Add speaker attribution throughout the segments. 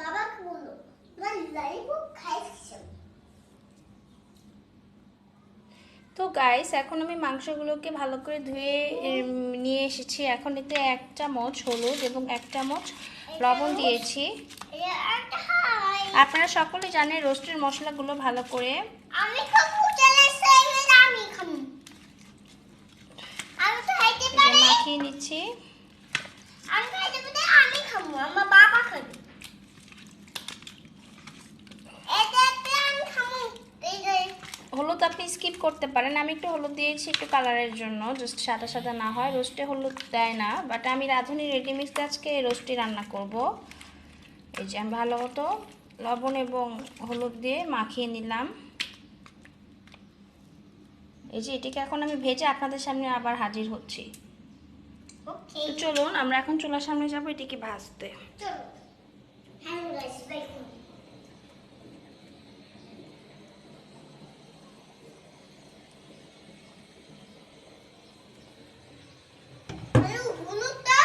Speaker 1: বাবাকে বলল না লাইভ খাইছো
Speaker 2: তো গাইস এখন আমি মাংসগুলোকে ভালো করে ধুয়ে নিয়ে এসেছি। এখন এতে এক চামচ হলুদ এবং এক চামচ লবণ দিয়েছি। আপনারা সকলে জানেন রোস্টের মশলাগুলো ভালো করে। মাখিয়ে নিচ্ছি।
Speaker 1: আমি খাইতে পারি আমি খাব আমার বাবা খাবে এটাতে আমি খাব এই যে
Speaker 2: হলুদ আপনি স্কিপ করতে পারেন। আমি একটু হলুদ দিয়েছি একটু কালারের জন্য জাস্ট সাদা সাদা না হয়। রোস্টে হলুদ দেয় না বাট আমি রাঁধুনি রেডিমিক্স আজকে রোস্টে রান্না করব। এই যে আমি ভালো মতো লবণ এবং হলুদ দিয়ে মাখিয়ে নিলাম। এই যে এটিকে এখন আমি ভেজে আপনাদের সামনে আবার হাজির হচ্ছি। চলুন আমরা এখন চুলার সামনে যাব এটিকে ভাজতে।
Speaker 1: চলো হ্যালো গাইস দেখুন হ্যালো হলুদটা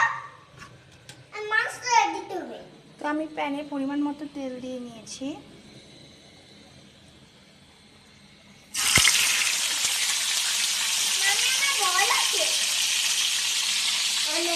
Speaker 1: আর মাছটা দিতে হবে
Speaker 2: তো আমি প্যানে পরিমাণ মতো তেল দিয়ে নিয়েছি।
Speaker 1: মানে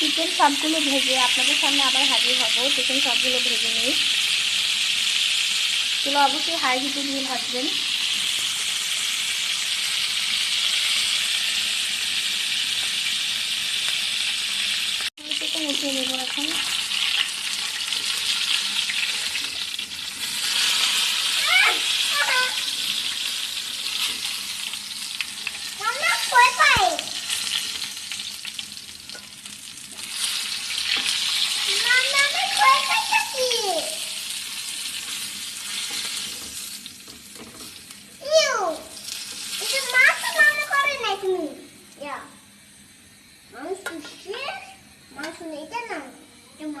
Speaker 2: চিকেন সবগুলো ভেজে আপনাদের সামনে আবার হাজির হব। চিকেন সবগুলো ভেজে নিই। চলো অবশ্যই হাই হিটে দিয়ে ভাজবেন চিকেন উঠিয়ে নেব এখন
Speaker 1: Mama, koi pai. Mama, আমি koi পাইতাছি। ইউ, এটা মাছ রান্না করে নাই তুমি। ইয়া। মাংস শেষ, মাংস নেই, এটা না। এটা মাংস না। আমার ভয় আছে।
Speaker 2: এখন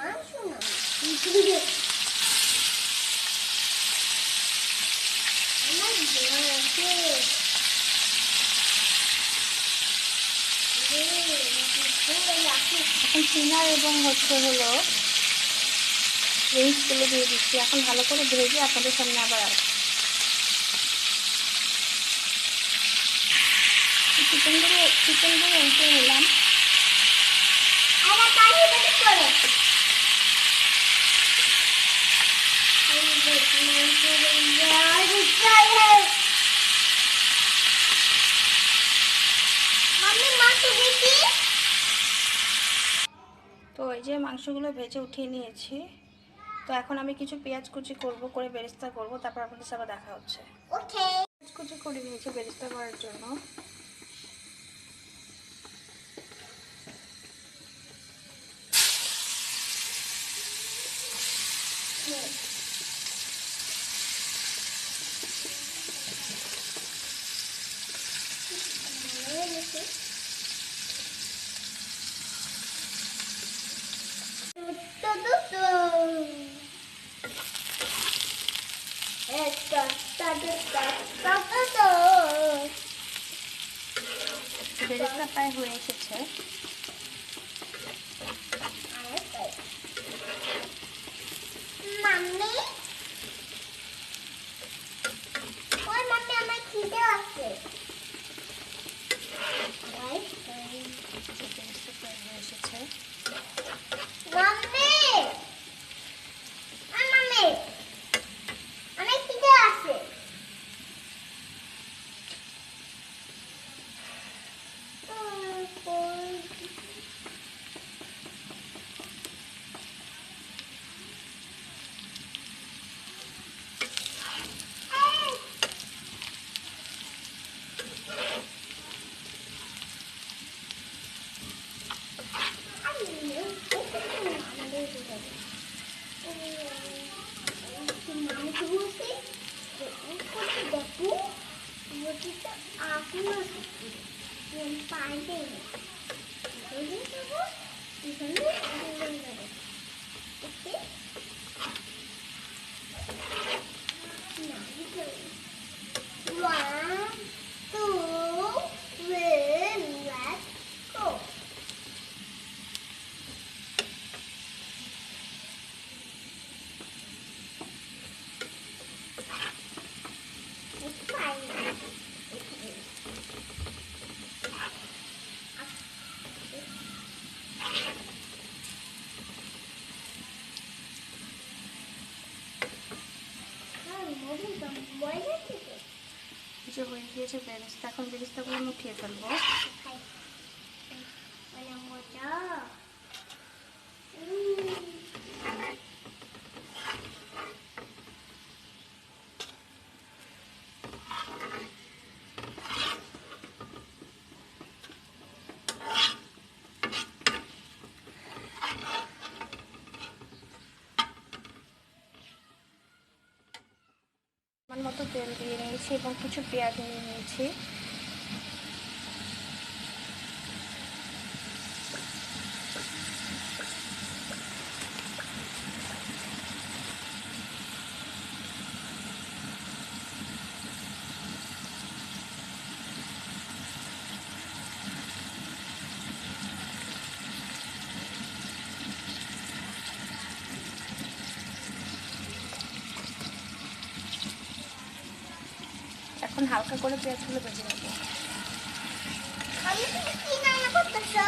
Speaker 2: চিনার এবং হচ্ছে হলো রিংসগুলো দিয়ে দিচ্ছি এখন ভালো করে ভেজে আপনাদের সামনে আবার আসছি চিকেনগুলো চিকেনগুলো উল্টে নিলাম
Speaker 1: করে
Speaker 2: তো এই যে মাংসগুলো ভেজে উঠিয়ে নিয়েছি তো এখন আমি কিছু পেঁয়াজ কুচি করব করে বেরেস্তা করব তারপর আপনাদের সাথে দেখা হচ্ছে। কুচি করে নিয়েছি বেরেস্তা করার জন্য বেরেস্তা প্রায় হয়ে এসেছে যে হয়ে গিয়েছে বেরেস্তা এখন বেরেস্তাগুলো আমি উঠিয়ে ফেলব আমার মতো তেল দিয়ে নিয়েছি এবং কিছু পেঁয়াজ নিয়ে নিয়েছি এখন হালকা করে পেঁয়াজগুলো ভেজে নেব
Speaker 1: আমি তুমি কি রান্না করতেছো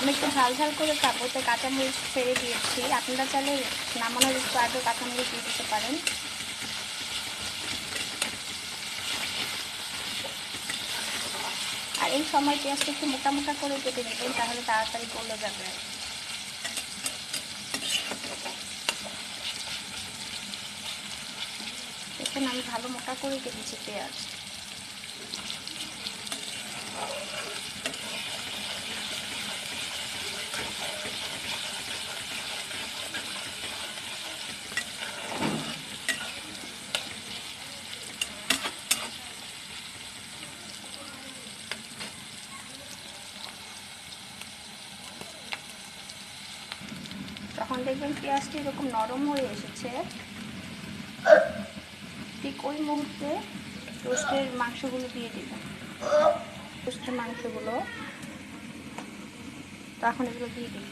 Speaker 2: আমি একটু ঝাল ঝাল করে তাই কাঁচামরিচ ছেড়ে দিয়েছি। আপনারা চাইলে নামানোর একটু আগে কাঁচামরিচ দিয়ে দিতে পারেন। আর এই সময় পেঁয়াজটা একটু মোটা মোটা করে কেটে নেবেন, তাহলে তাড়াতাড়ি গলে যাবে। দেখুন, আমি ভালো মোটা করে কেটেছি পেঁয়াজ তখন দেখবেন পেঁয়াজটি এরকম নরম হয়ে এসেছে। ঠিক ওই মুহূর্তে রোস্টের মাংসগুলো দিয়ে দিবেন রোস্টের মাংসগুলো। তখন এগুলো দিয়ে দিব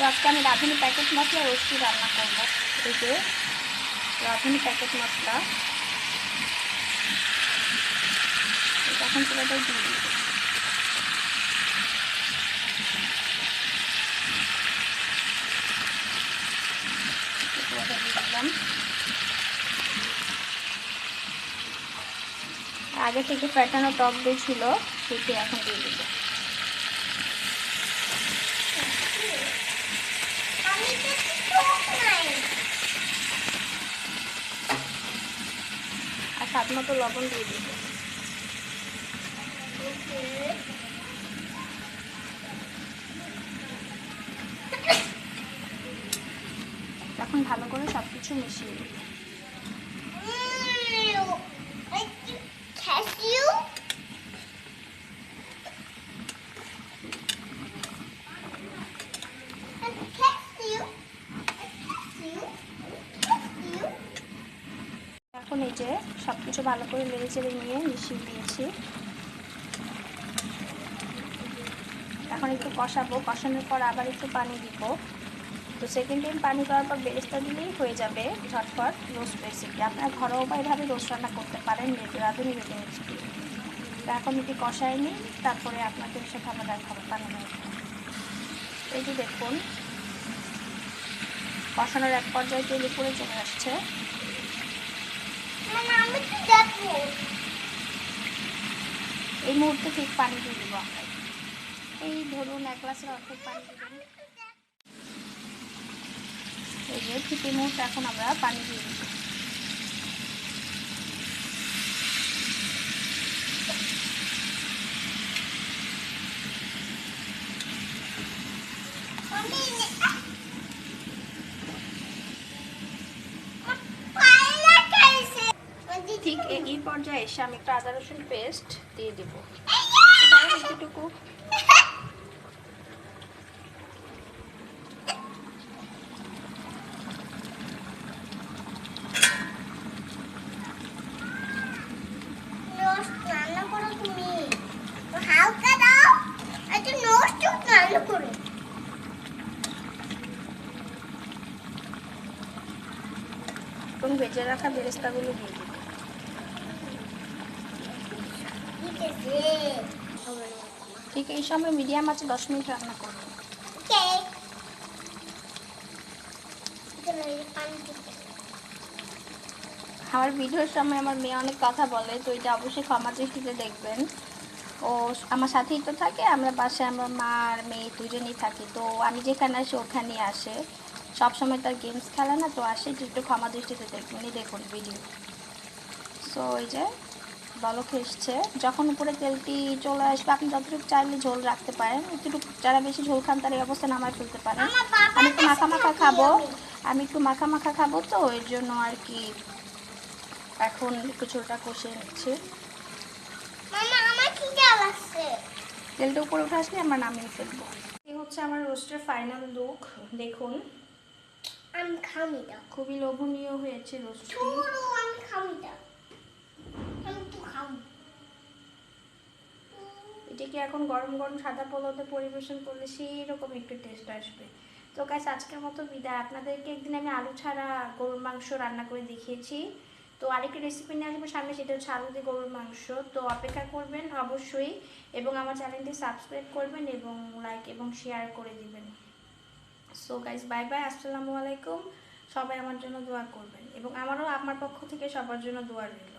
Speaker 2: তো আজকে আমি রাঁধুনি প্যাকেট মশলা, রোস্টি রান্না করব। এই যে রাঁধুনি প্যাকেট মশলা। এখন পুরোটাই দিয়ে দিলাম। আগে থেকে ফ্যাটানো টক দই ছিল, সেটি এখন দিয়ে দিবো
Speaker 1: আমি তো চোখ নাই
Speaker 2: আর স্বাদ মতো লবণ দিয়ে দিব। এখন ভালো করে সব কিছু মিশিয়ে দিই
Speaker 1: Cashew? Cashew? Cashew? Cashew?
Speaker 2: এখন এই যে সব কিছু ভালো করে লেড়ে চেড়ে নিয়ে মিশিয়ে দিয়েছি এখন একটু কষাবো, কষানোর পর আবার একটু পানি দিব। তো সেকেন্ড টাইম পানি দেওয়ার পর বেরেস্তা দিলেই হয়ে যাবে ঝটফট রোস্ট রেসিপি আপনারা ঘরোয়া এভাবে রোস্ট রান্না করতে পারেন রাঁধুনি রেডি দিয়ে তো এখন একটু কষাই নিই, তারপরে আপনাদের সাথে আমরা দেখাবো বানানো এই যে দেখুন, কষানোর এক পর্যায়ে তেল উপরে চলে আসছে। এই মুহূর্তে ঠিক পানি দিয়ে দেবো এই ধরুন, এক গ্লাসের অর্ধেক পানি দেবেন এই যে ঠিক এই মুহূর্তে এখন আমরা পানি দিয়ে দেবো এই পর্যায়ে এসে আমি একটা আদা রসুন পেস্ট দিয়ে দেবো। এটুকু।
Speaker 1: নষ্ট রান্না করো তুমি। হালকা দাও একটু নষ্ট রান্না করো।
Speaker 2: এবং ভেজে রাখা বেরেস্তাগুলো দিয়ে দেবো
Speaker 1: ঠিক
Speaker 2: এই সময় মিডিয়াম আছে, দশ মিনিট রান্না করব আমার ভিডিওর সময় আমার মেয়ে অনেক কথা বলে, তো এটা অবশ্যই ক্ষমা দৃষ্টিতে দেখবেন। ও আমার সাথেই তো থাকে, আমরা বাসায় আমরা মা আর মেয়ে দুজনেই থাকি, তো আমি যেখানে আসি ওখানেই আসে। সবসময় তার গেমস খেলে না, তো আসে একটু ক্ষমা দৃষ্টিতে দেখবেন। দেখুন ভিডিও সো ওই যে বলক এসছে। যখন উপরে তেলটি চলে আসবে আপনি যতটুকু চাইলে ঝোল রাখতে পারেন। একটু যারা বেশি ঝোল খান তারা এই অবস্থা নামায় ফেলতে পারেন। আমি একটু মাখা মাখা খাব। আমি একটু মাখা মাখা খাব তো এর জন্য আর কি এখন একটু ঝোলটা কষিয়ে নিচ্ছি। তেলটা উপরে উঠে আসলে আমরা নামিয়ে ফেলব। এই হচ্ছে আমার রোস্টের ফাইনাল লুক দেখুন।
Speaker 1: আমি খামি দাও
Speaker 2: খুবই লোভনীয় হয়েছে রোস্টটি।
Speaker 1: ছোড়ো আমি খামি দাও আমি তো খাব
Speaker 2: এটাকে এখন গরম গরম সাদা পোলাওতে পরিবেশন করলে সেই রকম একটু টেস্ট আসবে। তো গাছ আজকের মতো বিদায়। আপনাদেরকে একদিন আমি আলু ছাড়া গরুর মাংস রান্না করে দেখিয়েছি। তো আরেকটি রেসিপি নিয়ে আসব সামনে, সেটা হচ্ছে আলু দিয়ে গরুর মাংস। তো অপেক্ষা করবেন অবশ্যই এবং আমার চ্যানেলটি সাবস্ক্রাইব করবেন এবং লাইক এবং শেয়ার করে দিবেন। সো গাইজ বাই বাই আসসালামু আলাইকুম। সবাই আমার জন্য দোয়া করবেন এবং আমারও, আমার পক্ষ থেকে সবার জন্য দোয়া রইল।